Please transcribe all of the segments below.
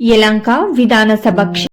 ಯಲಂಕ ವಿಧಾನಸಭಾ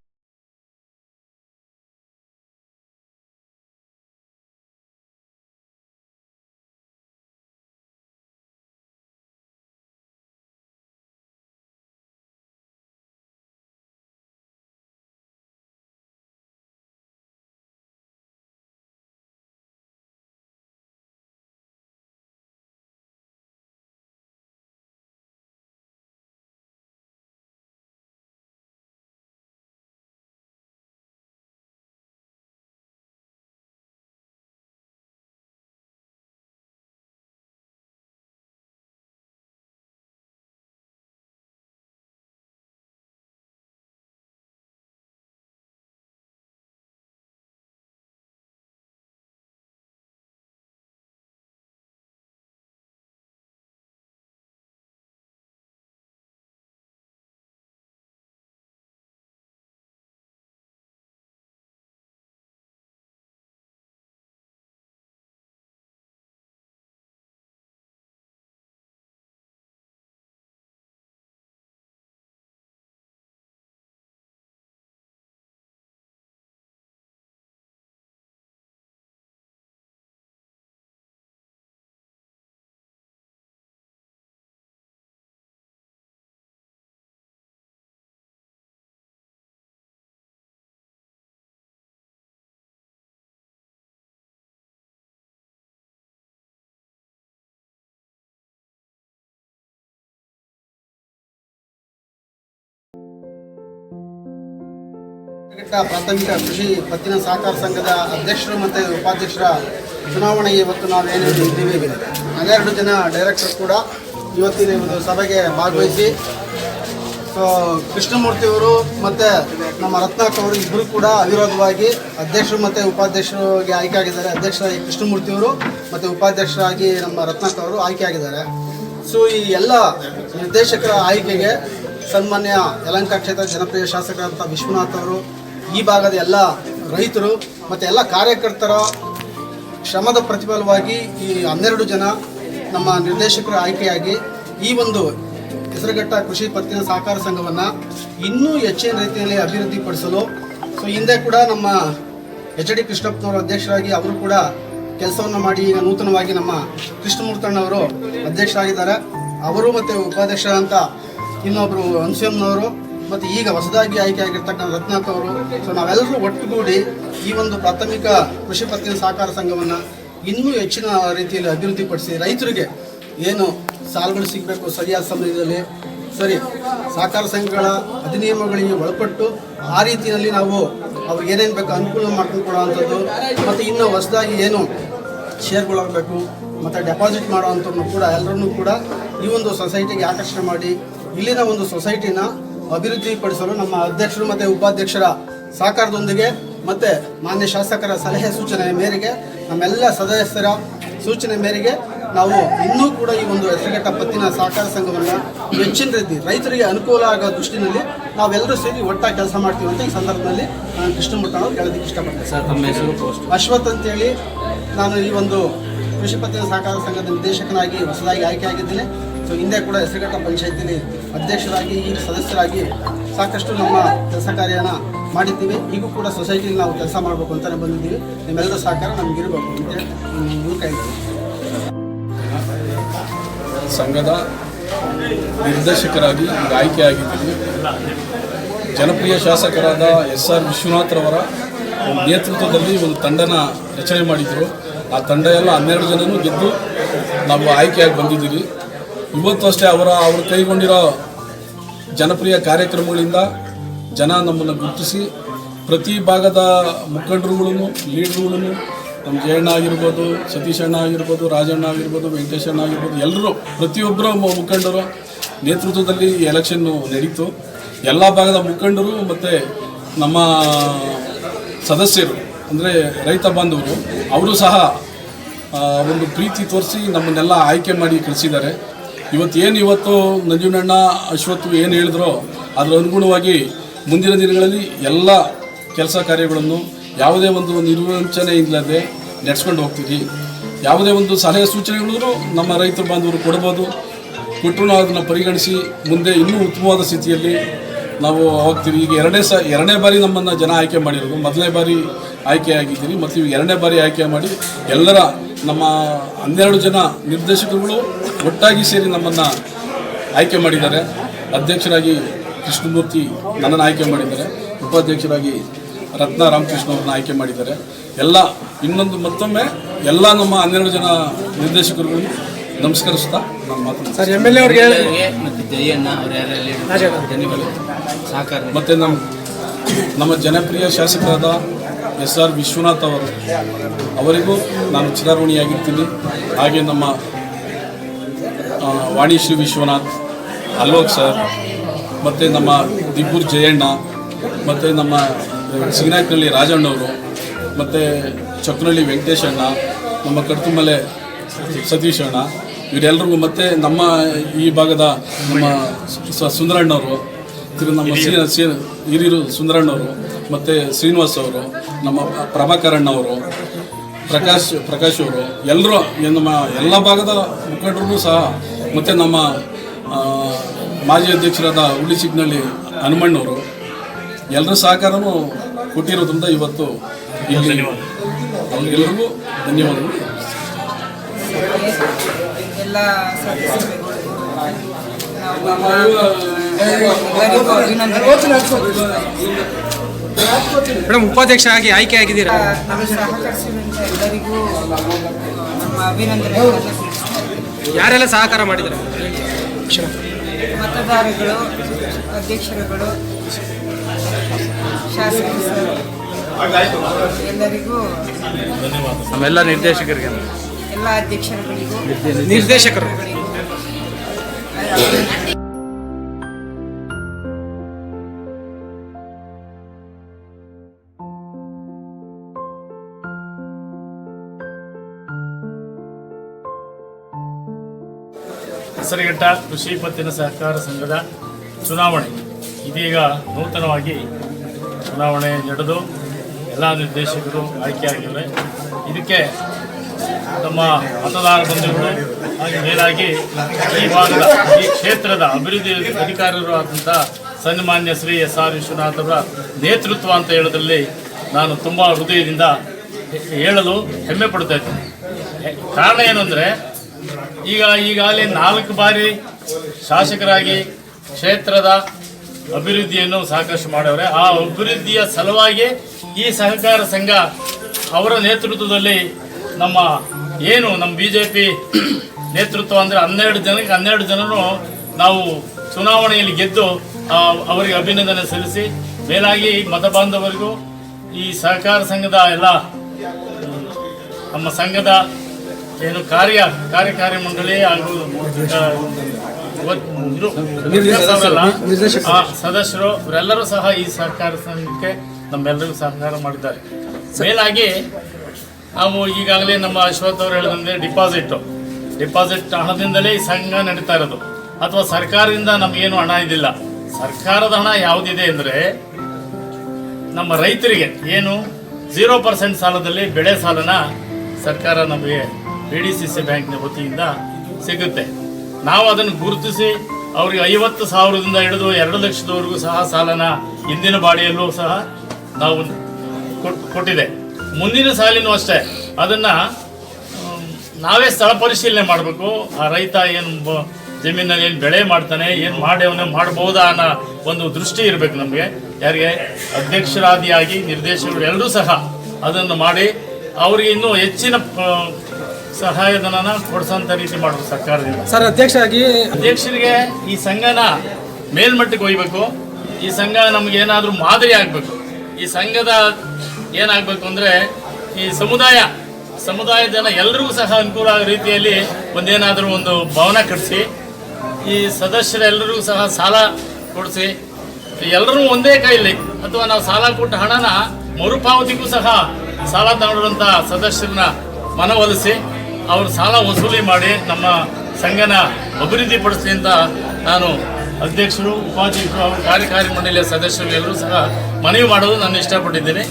ಪ್ರಾಥಮಿಕ ಕೃಷಿ ಪತ್ತಿನ ಸಹಕಾರ ಸಂಘದ ಅಧ್ಯಕ್ಷರು ಮತ್ತು ಉಪಾಧ್ಯಕ್ಷರ ಚುನಾವಣೆಗೆ ಇವತ್ತು ನಾವೇನು ಇದ್ದೀವಿ ಹನ್ನೆರಡು ಜನ ಡೈರೆಕ್ಟರ್ ಕೂಡ ಇವತ್ತಿನ ಒಂದು ಸಭೆಗೆ ಭಾಗವಹಿಸಿ ಸೊ ಕೃಷ್ಣಮೂರ್ತಿಯವರು ಮತ್ತು ನಮ್ಮ ರತ್ನಾಕ್ ಅವರು ಇಬ್ಬರು ಕೂಡ ಅವಿರೋಧವಾಗಿ ಅಧ್ಯಕ್ಷರು ಮತ್ತು ಉಪಾಧ್ಯಕ್ಷರಿಗೆ ಆಯ್ಕೆ ಆಗಿದ್ದಾರೆ. ಅಧ್ಯಕ್ಷರಾಗಿ ಕೃಷ್ಣಮೂರ್ತಿಯವರು ಮತ್ತು ಉಪಾಧ್ಯಕ್ಷರಾಗಿ ನಮ್ಮ ರತ್ನಾಕ್ ಅವರು ಆಯ್ಕೆ ಆಗಿದ್ದಾರೆ. ಸೊ ಈ ಎಲ್ಲ ನಿರ್ದೇಶಕರ ಆಯ್ಕೆಗೆ ಸನ್ಮಾನ್ಯ ಯಲಂಕ ಕ್ಷೇತ್ರ ಜನಪ್ರಿಯ ಶಾಸಕರಾದಂಥ ವಿಶ್ವನಾಥ್ ಅವರು ಈ ಭಾಗದ ಎಲ್ಲ ರೈತರು ಮತ್ತು ಎಲ್ಲ ಕಾರ್ಯಕರ್ತರ ಶ್ರಮದ ಪ್ರತಿಫಲವಾಗಿ ಈ ಹನ್ನೆರಡು ಜನ ನಮ್ಮ ನಿರ್ದೇಶಕರು ಆಯ್ಕೆಯಾಗಿ ಈ ಒಂದು ಹೆಸರುಘಟ್ಟ ಕೃಷಿ ಪತ್ತಿನ ಸಹಕಾರ ಸಂಘವನ್ನು ಇನ್ನೂ ಹೆಚ್ಚಿನ ರೀತಿಯಲ್ಲಿ ಅಭಿವೃದ್ಧಿಪಡಿಸಲು. ಸೊ ಹಿಂದೆ ಕೂಡ ನಮ್ಮ ಎಚ್ ಡಿ ಕೃಷ್ಣಪ್ಪನವರು ಅಧ್ಯಕ್ಷರಾಗಿ ಅವರು ಕೂಡ ಕೆಲಸವನ್ನು ಮಾಡಿ ಈಗ ನೂತನವಾಗಿ ನಮ್ಮ ಕೃಷ್ಣಮೂರ್ತಣ್ಣವರು ಅಧ್ಯಕ್ಷರಾಗಿದ್ದಾರೆ. ಅವರು ಮತ್ತು ಉಪಾಧ್ಯಕ್ಷರಾದಂಥ ಇನ್ನೊಬ್ಬರು ಹಂಸಮ್ಮನವರು ಮತ್ತು ಈಗ ಹೊಸದಾಗಿ ಆಯ್ಕೆ ಆಗಿರ್ತಕ್ಕಂಥ ರತ್ನಾಥ್ ಅವರು ಸೊ ನಾವೆಲ್ಲರೂ ಒಟ್ಟುಗೂಡಿ ಈ ಒಂದು ಪ್ರಾಥಮಿಕ ಕೃಷಿ ಪತ್ತಿನ ಸಹಕಾರ ಸಂಘವನ್ನು ಇನ್ನೂ ಹೆಚ್ಚಿನ ರೀತಿಯಲ್ಲಿ ಅಭಿವೃದ್ಧಿಪಡಿಸಿ ರೈತರಿಗೆ ಏನು ಸಾಲಗಳು ಸಿಗಬೇಕು ಸರಿಯಾದ ಸಮಯದಲ್ಲಿ, ಸರಿ, ಸಹಕಾರ ಸಂಘಗಳ ಅಧಿನಿಯಮಗಳಿಗೆ ಒಳಪಟ್ಟು ಆ ರೀತಿಯಲ್ಲಿ ನಾವು ಅವ್ರಿಗೆ ಏನೇನು ಬೇಕು ಅನುಕೂಲ ಮಾಡ್ಕೊಂಡು ಮತ್ತು ಇನ್ನೂ ಹೊಸದಾಗಿ ಏನು ಶೇರ್ಗಳಾಗಬೇಕು ಮತ್ತು ಡೆಪಾಸಿಟ್ ಮಾಡೋವಂಥವ್ರನ್ನೂ ಕೂಡ ಎಲ್ಲರನ್ನೂ ಕೂಡ ಈ ಒಂದು ಸೊಸೈಟಿಗೆ ಆಕರ್ಷಣೆ ಮಾಡಿ, ಇಲ್ಲಿನ ಒಂದು ಸೊಸೈಟಿನ ಅಭಿವೃದ್ಧಿಪಡಿಸಲು ನಮ್ಮ ಅಧ್ಯಕ್ಷರು ಮತ್ತು ಉಪಾಧ್ಯಕ್ಷರ ಸಹಕಾರದೊಂದಿಗೆ ಮತ್ತು ಮಾನ್ಯ ಶಾಸಕರ ಸಲಹೆ ಸೂಚನೆ ಮೇರೆಗೆ ನಮ್ಮೆಲ್ಲ ಸದಸ್ಯರ ಸೂಚನೆ ಮೇರೆಗೆ ನಾವು ಇನ್ನೂ ಕೂಡ ಈ ಒಂದು ಹೆಸರುಘಟ್ಟ ಪತ್ತಿನ ಸಹಕಾರ ಸಂಘವನ್ನು ಹೆಚ್ಚಿನ ರೀತಿ ರೈತರಿಗೆ ಅನುಕೂಲ ಆಗೋ ದೃಷ್ಟಿನಲ್ಲಿ ನಾವೆಲ್ಲರೂ ಸೇರಿ ಒಟ್ಟಾಗಿ ಕೆಲಸ ಮಾಡ್ತೀವಿ ಅಂತ ಈ ಸಂದರ್ಭದಲ್ಲಿ ನಾನು ಕೃಷ್ಣಮೂರ್ತಿ ಅವರು ಕೇಳೋದಕ್ಕೆ ಇಷ್ಟಪಡ್ತೇನೆ. ಸರ್ ತಮ್ಮ ಹೆಸರು? ಪೋಸ್ಟ್ ಅಶ್ವಥ್ ಅಂತೇಳಿ ನಾನು ಈ ಒಂದು ಕೃಷಿ ಪತ್ತಿನ ಸಹಕಾರ ಸಂಘದ ನಿರ್ದೇಶಕನಾಗಿ ಹೊಸದಾಗಿ ಆಯ್ಕೆಯಾಗಿದ್ದೇನೆ ಸೊ ಹಿಂದೆ ಕೂಡ ಹೆಸರುಘಟ್ಟ ಪಂಚಾಯತಿಲಿ ಅಧ್ಯಕ್ಷರಾಗಿ, ಈ ಸದಸ್ಯರಾಗಿ ಸಾಕಷ್ಟು ನಮ್ಮ ಕೆಲಸ ಕಾರ್ಯನ ಮಾಡಿದ್ದೀವಿ. ಈಗೂ ಕೂಡ ಸೊಸೈಟಿಲಿ ನಾವು ಕೆಲಸ ಮಾಡಬೇಕು ಅಂತಲೇ ಬಂದಿದ್ದೀವಿ. ನಿಮ್ಮೆಲ್ಲರ ಸಹಕಾರ ನಮಗಿರಬೇಕು ಅಂತ ಕಾಯ್ತೀವಿ ಸಂಘದ ನಿರ್ದೇಶಕರಾಗಿ ಆಯ್ಕೆ ಆಯ್ಕೆಯಾಗಿದ್ದೀವಿ. ಜನಪ್ರಿಯ ಶಾಸಕರಾದ ಎಸ್ ಆರ್ ವಿಶ್ವನಾಥ್ರವರ ನೇತೃತ್ವದಲ್ಲಿ ಒಂದು ತಂಡನ ರಚನೆ ಮಾಡಿದರು. ಆ ತಂಡ ಎಲ್ಲ ಹನ್ನೆರಡು ಜನನೂ ಗೆದ್ದು ನಾವು ಆಯ್ಕೆಯಾಗಿ ಬಂದಿದ್ದೀವಿ. ಇವತ್ತು ಅಷ್ಟೇ ಅವರ, ಅವರು ಕೈಗೊಂಡಿರೋ ಜನಪ್ರಿಯ ಕಾರ್ಯಕ್ರಮಗಳಿಂದ ಜನ ನಮ್ಮನ್ನು ಗುರುತಿಸಿ ಪ್ರತಿ ಭಾಗದ ಮುಖಂಡರುಗಳನ್ನು, ಲೀಡ್ರುಗಳನ್ನು ನಮ್ಮ ಜಯಣ್ಣ ಆಗಿರ್ಬೋದು, ಸತೀಶ್ ಅಣ್ಣ ಆಗಿರ್ಬೋದು, ರಾಜಣ್ಣ ಆಗಿರ್ಬೋದು, ವೆಂಕಟೇಶ್ ಅಣ್ಣ ಆಗಿರ್ಬೋದು, ಎಲ್ಲರೂ, ಪ್ರತಿಯೊಬ್ಬರ ಮುಖಂಡರು ನೇತೃತ್ವದಲ್ಲಿ ಈ ಎಲೆಕ್ಷನ್ನು ನಡೀತು. ಎಲ್ಲ ಭಾಗದ ಮುಖಂಡರು ಮತ್ತು ನಮ್ಮ ಸದಸ್ಯರು, ಅಂದರೆ ರೈತ ಬಾಂಧವರು, ಅವರು ಸಹ ಒಂದು ಪ್ರೀತಿ ತೋರಿಸಿ ನಮ್ಮನ್ನೆಲ್ಲ ಆಯ್ಕೆ ಮಾಡಿ ಕಳಿಸಿದ್ದಾರೆ. ಇವತ್ತು ಏನು ಇವತ್ತು ನಂಜುನಣ್ಣ ಅಶ್ವತ್ಥ ಏನು ಹೇಳಿದ್ರೋ ಅದರ ಅನುಗುಣವಾಗಿ ಮುಂದಿನ ದಿನಗಳಲ್ಲಿ ಎಲ್ಲ ಕೆಲಸ ಕಾರ್ಯಗಳನ್ನು ಯಾವುದೇ ಒಂದು ನಿರ್ವಂಚನೆ ಇಲ್ಲದೆ ನಡೆಸ್ಕೊಂಡು ಹೋಗ್ತೀವಿ ಯಾವುದೇ ಒಂದು ಸಲಹೆ ಸೂಚನೆಗಳನ್ನು ನಮ್ಮ ರೈತ ಬಾಂಧವರು ಕೊಡ್ಬೋದು. ಕೊಟ್ಟರು ಅದನ್ನು ಪರಿಗಣಿಸಿ ಮುಂದೆ ಇನ್ನೂ ಉತ್ತಮವಾದ ಸ್ಥಿತಿಯಲ್ಲಿ ನಾವು ಹೋಗ್ತೀವಿ ಈಗ ಎರಡನೇ ಸ, ಎರಡನೇ ಬಾರಿ ನಮ್ಮನ್ನು ಜನ ಆಯ್ಕೆ ಮಾಡಿರೋದು. ಮೊದಲನೇ ಬಾರಿ ಆಯ್ಕೆ ಆಗಿದ್ದೀವಿ ಮತ್ತು ಈಗ ಎರಡನೇ ಬಾರಿ ಆಯ್ಕೆ ಮಾಡಿ ಎಲ್ಲರ ನಮ್ಮ ಹನ್ನೆರಡು ಜನ ನಿರ್ದೇಶಕರುಗಳು ಒಟ್ಟಾಗಿ ಸೇರಿ ನಮ್ಮನ್ನು ಆಯ್ಕೆ ಮಾಡಿದ್ದಾರೆ. ಅಧ್ಯಕ್ಷರಾಗಿ ಕೃಷ್ಣಮೂರ್ತಿ ನನ್ನನ್ನು ಆಯ್ಕೆ ಮಾಡಿದ್ದಾರೆ. ಉಪಾಧ್ಯಕ್ಷರಾಗಿ ರತ್ನ ರಾಮಕೃಷ್ಣ ಅವ್ರನ್ನ ಆಯ್ಕೆ ಮಾಡಿದ್ದಾರೆ. ಎಲ್ಲ ಇನ್ನೊಂದು ಮತ್ತೊಮ್ಮೆ ಎಲ್ಲ ನಮ್ಮ ಹನ್ನೆರಡು ಜನ ನಿರ್ದೇಶಕರು ನಮಸ್ಕರಿಸ್ತಾ ನಾನು ಸಹಕಾರ. ಮತ್ತು ನಮ್ಮ ನಮ್ಮ ಜನಪ್ರಿಯ ಶಾಸಕರಾದ ಎಸ್ ಆರ್ ವಿಶ್ವನಾಥ್ ಅವರು. ಅವರಿಗೂ ನಾನು ಚಿರಋಣಿಯಾಗಿರ್ತೀನಿ. ಹಾಗೆ ನಮ್ಮ ವಾಣಿಶ್ರೀ ವಿಶ್ವನಾಥ್, ಅಲೋಕ್ ಸರ್, ಮತ್ತು ನಮ್ಮ ದಿಬ್ಬೂರ್ ಜಯಣ್ಣ, ಮತ್ತು ನಮ್ಮ ಸಿಂಗನಾಯ್ಕನಹಳ್ಳಿ ರಾಜಣ್ಣವರು, ಮತ್ತು ಚಕ್ರಹಳ್ಳಿ ವೆಂಕಟೇಶಣ್ಣ ನಮ್ಮ ಕಡ್ತುಮಲೆ ಸತೀಶ್ ಅಣ್ಣ ಇವರೆಲ್ಲರಿಗೂ ಮತ್ತು ನಮ್ಮ ಈ ಭಾಗದ ನಮ್ಮ ಸುಂದರಣ್ಣವರು ತಿರು ನಮ್ಮ ಸಿ ಸಿ ಹಿರಿಯರು ಸುಂದರಣ್ಣವರು ಮತ್ತು ಶ್ರೀನಿವಾಸ್ ಅವರು ನಮ್ಮ ಪ್ರಭಾಕರಣ್ಣವರು ಪ್ರಕಾಶ್ ಪ್ರಕಾಶ್ ಅವರು ಎಲ್ಲರೂ ನಮ್ಮ ಎಲ್ಲ ಭಾಗದ ಮುಖಂಡರು ಸಹ ಮತ್ತು ನಮ್ಮ ಮಾಜಿ ಅಧ್ಯಕ್ಷರಾದ ಹುಳಿ ಸಿಗ್ನಳ್ಳಿ ಹನುಮಣ್ಣವರು ಎಲ್ಲರ ಸಹಕಾರನೂ ಕೊಟ್ಟಿರೋದ್ರಿಂದ ಇವತ್ತು ಇಲ್ಲಿ ಅವ್ರಿಗೆಲ್ಲರಿಗೂ ಧನ್ಯವಾದಗಳು. ಎಲ್ಲ ಮೇಡಮ್ ಉಪಾಧ್ಯಕ್ಷ ಆಗಿ ಆಯ್ಕೆ ಆಗಿದ್ದೀರಾ? ಎಲ್ಲರಿಗೂ ನಮ್ಮ ಯಾರೆಲ್ಲ ಸಹಕಾರ ಮಾಡಿದ್ದಾರೆ? ಮತದಾರಗಳು ಅಧ್ಯಕ್ಷರುಗಳು ಶಾಸಕರು ಎಲ್ಲರಿಗೂ ನಮ್ಮೆಲ್ಲ ನಿರ್ದೇಶಕರಿಗೆ. ಎಲ್ಲ ಅಧ್ಯಕ್ಷರುಗಳಿಗೂ. ನಿರ್ದೇಶಕರು. ಹೆಸರುಘಟ್ಟ ಕೃಷಿ ಪತ್ತಿನ ಸಹಕಾರ ಸಂಘದ ಚುನಾವಣೆ. ಇದೀಗ ನೂತನವಾಗಿ ಚುನಾವಣೆ ನಡೆದು ಎಲ್ಲ ನಿರ್ದೇಶಕರು ಆಯ್ಕೆಯಾಗಿವೆ ಇದಕ್ಕೆ ನಮ್ಮ ಮತದಾರ ಬಂಧುಗಳು ಹಾಗೆ ಮೇಲಾಗಿ ಈ ಭಾಗದ ಈ ಕ್ಷೇತ್ರದ ಅಭಿವೃದ್ಧಿ ಅಧಿಕಾರಿಗಳು ಆದಂಥ ಸನ್ಮಾನ್ಯ ಶ್ರೀ ಎಸ್ ಆರ್ ವಿಶ್ವನಾಥ್ ಅವರ ನೇತೃತ್ವ ಅಂತ ಹೇಳೋದ್ರಲ್ಲಿ ನಾನು ತುಂಬ ಹೃದಯದಿಂದ ಹೇಳಲು ಹೆಮ್ಮೆ ಪಡ್ತಾ ಇದ್ದೀನಿ. ಕಾರಣ ಏನಂದರೆ ಈಗ ಈಗಾಗಲೇ ನಾಲ್ಕು ಬಾರಿ ಶಾಸಕರಾಗಿ ಕ್ಷೇತ್ರದ ಅಭಿವೃದ್ಧಿಯನ್ನು ಸಾಕಷ್ಟು ಮಾಡವ್ರೆ. ಆ ಅಭಿವೃದ್ಧಿಯ ಸಲುವಾಗಿ ಈ ಸಹಕಾರ ಸಂಘ ಅವರ ನೇತೃತ್ವದಲ್ಲಿ ನಮ್ಮ ಏನು ನಮ್ಮ ಬಿ ಜೆ ಪಿ ನೇತೃತ್ವ ಅಂದರೆ ಹನ್ನೆರಡು ಜನಕ್ಕೆ ಹನ್ನೆರಡು ಜನರು ನಾವು ಚುನಾವಣೆಯಲ್ಲಿ ಗೆದ್ದು ಅವರಿಗೆ ಅಭಿನಂದನೆ ಸಲ್ಲಿಸಿ, ಮೇಲಾಗಿ ಮತ ಬಾಂಧವರಿಗೂ ಈ ಸಹಕಾರ ಸಂಘದ ಎಲ್ಲ, ನಮ್ಮ ಸಂಘದ ಏನು ಕಾರ್ಯ ಕಾರ್ಯಕಾರಿ ಮಂಡಳಿ ಹಾಗೂ ಸದಸ್ಯರು ಇವರೆಲ್ಲರೂ ಸಹ ಈ ಸಹಕಾರ ಸಂಘಕ್ಕೆ ನಮ್ಮೆಲ್ಲರಿಗೂ ಸಹಕಾರ ಮಾಡಿದ್ದಾರೆ. ಮೇಲಾಗಿ ನಾವು ಈಗಾಗಲೇ ನಮ್ಮ ಅಶ್ವಥ್ ಅವರು ಹೇಳಿದಂತೆ ಡಿಪಾಸಿಟ್ ಡಿಪಾಸಿಟ್ ಹಣದಿಂದಲೇ ಈ ಸಂಘ ನಡೀತಾ ಇರೋದು. ಅಥವಾ ಸರ್ಕಾರದಿಂದ ನಮ್ಗೇನು ಹಣ ಇದಿಲ್ಲ. ಸರ್ಕಾರದ ಹಣ ಯಾವುದಿದೆ ಅಂದರೆ ನಮ್ಮ ರೈತರಿಗೆ ಏನು ಝೀರೋ ಪರ್ಸೆಂಟ್ ಸಾಲದಲ್ಲಿ ಬೆಳೆ ಸಾಲನ ಸರ್ಕಾರ ನಮಗೆ ಬಿ ಡಿ ಸಿ ಸಿ ಬ್ಯಾಂಕ್ನ ವತಿಯಿಂದ ಸಿಗುತ್ತೆ. ನಾವು ಅದನ್ನು ಗುರುತಿಸಿ ಅವರಿಗೆ ಐವತ್ತು ಸಾವಿರದಿಂದ ಹಿಡಿದು ಎರಡು ಲಕ್ಷದವರೆಗೂ ಸಹ ಸಾಲನ ಹಿಂದಿನ ಬಾಡಿಯಲ್ಲೂ ಸಹ ನಾವು ಕೊಟ್- ಕೊಟ್ಟಿದೆ. ಮುಂದಿನ ಸಾಲಿನೂ ಅಷ್ಟೇ. ಅದನ್ನು ನಾವೇ ಸ್ಥಳ ಪರಿಶೀಲನೆ ಮಾಡಬೇಕು. ಆ ರೈತ ಏನು ಜಮೀನಲ್ಲಿ ಏನು ಬೆಳೆ ಮಾಡ್ತಾನೆ, ಏನು ಮಾಡಿ ಅವನು ಮಾಡ್ಬೋದಾ ಅನ್ನೋ ಒಂದು ದೃಷ್ಟಿ ಇರಬೇಕು ನಮಗೆ. ಯಾರಿಗೆ ಅಧ್ಯಕ್ಷರಾದಿಯಾಗಿ ನಿರ್ದೇಶಕರು ಎಲ್ಲರೂ ಸಹ ಅದನ್ನು ಮಾಡಿ, ಅವರಿಗೆ ಇನ್ನೂ ಹೆಚ್ಚಿನ ಸಹಾಯಧನನ ಕೊಡಿಸೋಂಥ ರೀತಿ ಮಾಡಬೇಕು ಸರ್ಕಾರದಿಂದ. ಸರ್ ಅಧ್ಯಕ್ಷರಾಗಿ ಅಧ್ಯಕ್ಷರಿಗೆ ಈ ಸಂಘನ ಮೇಲ್ಮಟ್ಟಕ್ಕೆ ಒಯ್ಬೇಕು. ಈ ಸಂಘ ನಮ್ಗೆ ಏನಾದರೂ ಮಾದರಿ ಆಗಬೇಕು. ಈ ಸಂಘದ ಏನಾಗಬೇಕು ಅಂದರೆ ಈ ಸಮುದಾಯ ಸಮುದಾಯದ ಜನ ಎಲ್ಲರಿಗೂ ಸಹ ಅನುಕೂಲ ಆಗೋ ರೀತಿಯಲ್ಲಿ ಒಂದೇನಾದರೂ ಒಂದು ಭವನ ಕಟ್ಟಿಸಿ ಈ ಸದಸ್ಯರೆಲ್ಲರಿಗೂ ಸಹ ಸಾಲ ಕೊಡಿಸಿ ಎಲ್ಲರೂ ಒಂದೇ ಕೈಲಿ ಅಥವಾ ನಾವು ಸಾಲ ಕೊಟ್ಟ ಹಣನ ಮರುಪಾವತಿಗೂ ಸಹ ಸಾಲ ತಗೊಂಡಿರುವಂಥ ಸದಸ್ಯರನ್ನ ಮನವೊಲಿಸಿ ಅವರು ಸಾಲ ವಸೂಲಿ ಮಾಡಿ ನಮ್ಮ ಸಂಘನ ಅಭಿವೃದ್ಧಿ ಪಡಿಸಲಿ ಅಂತ ನಾನು ಅಧ್ಯಕ್ಷರು, ಉಪಾಧ್ಯಕ್ಷರು ಅವರು ಕಾರ್ಯಕಾರಿ ಮಂಡಳಿಯ ಸದಸ್ಯರು ಎಲ್ಲರೂ ಸಹ ಮನವಿ ಮಾಡೋದು ನಾನು ಇಷ್ಟಪಟ್ಟಿದ್ದೇನೆ.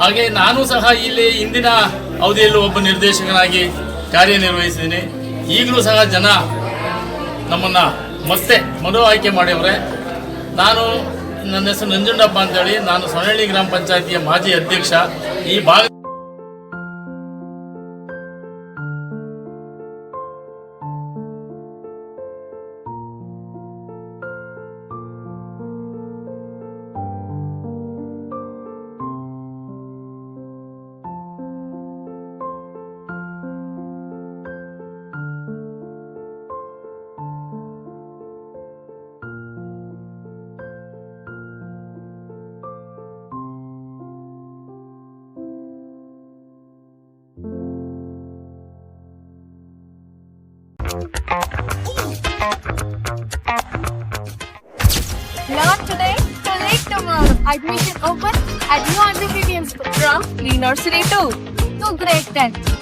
ಹಾಗೆ ನಾನು ಸಹ ಇಲ್ಲಿ ಇಂದಿನ ಅವಧಿಯಲ್ಲೂ ಒಬ್ಬ ನಿರ್ದೇಶಕನಾಗಿ ಕಾರ್ಯನಿರ್ವಹಿಸಿದ್ದೀನಿ. ಈಗಲೂ ಸಹ ಜನ ನಮ್ಮನ್ನು ಮತ್ತೆ ಮರು ಆಯ್ಕೆ ಮಾಡಿವ್ರೆ. ನಾನು ನನ್ನ ಹೆಸರು ನಂಜುಂಡಪ್ಪ ಅಂತೇಳಿ, ನಾನು ಸೊನಹಳ್ಳಿ ಗ್ರಾಮ ಪಂಚಾಯತಿಯ ಮಾಜಿ ಅಧ್ಯಕ್ಷ. ಈ ಭಾಗ Admission open at New School from pre-nursery to to grade 10.